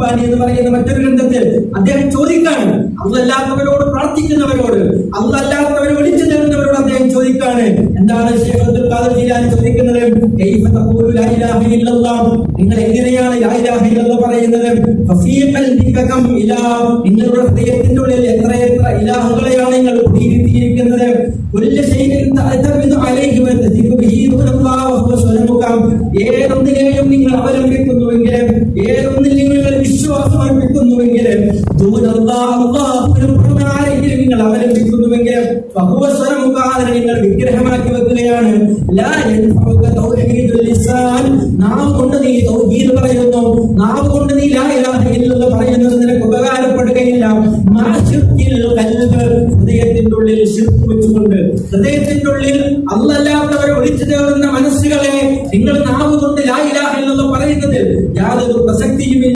റബ്ബാനി എന്ന് പറയുന്ന മറ്റൊരു ഗ്രന്ഥത്തിൽ അദ്ദേഹം ചോദിക്കാണ് അള്ളല്ലാത്തവരോട് പ്രാർത്ഥിക്കുന്നവരോട് അള്ളല്ലാത്തവരെ വിളിച്ചു തരുന്നവരോട് അദ്ദേഹം ചോദിക്കാണ്. എന്താണ് ചോദിക്കുന്നത്? നിങ്ങൾ എങ്ങനെയാണ് പറയുന്നത്? നിങ്ങളുടെ ഹൃദയത്തിന്റെ ഉള്ളിൽ എത്ര എത്ര ഇലാഹുകളെയാണ് നിങ്ങൾ കുടിയിരുത്തിയിരിക്കുന്നത്? ഏതൊന്നിനെയും നിങ്ങൾ തഅതമിദു സമർപ്പിക്കുന്നുവെങ്കിൽ ആരെങ്കിലും നിങ്ങൾ അവലംബിക്കുന്നുവെങ്കിൽ ബഹുവസ്വരം മുഖാന്തരം നിങ്ങൾ വിഗ്രഹമാക്കി വെക്കുകയാണ്. നാവ് കൊണ്ട് നീ തൗഹീദ് പറയുന്നു. നാവ് കൊണ്ട് നീ ലാ ഇലാഹ ഇല്ലല്ല പറയുന്നത് നിനക്ക് ഉപകാരപ്പെടുകയില്ല. ഹൃദയത്തിന്റെ ഉള്ളിൽ ശിർക്ക് വെച്ചുകൊണ്ട്. ഹൃദയത്തിന്റെ ഉള്ളിൽ അല്ലല്ലാത്തവരെ വിളിച്ചു തേടുന്ന മനസ്സുകളെ നിങ്ങൾ നാവ് കൊണ്ട് ലാ ഇലാഹ ഇല്ലല്ല പറയുന്നതിൽ യാതൊരു പ്രസക്തി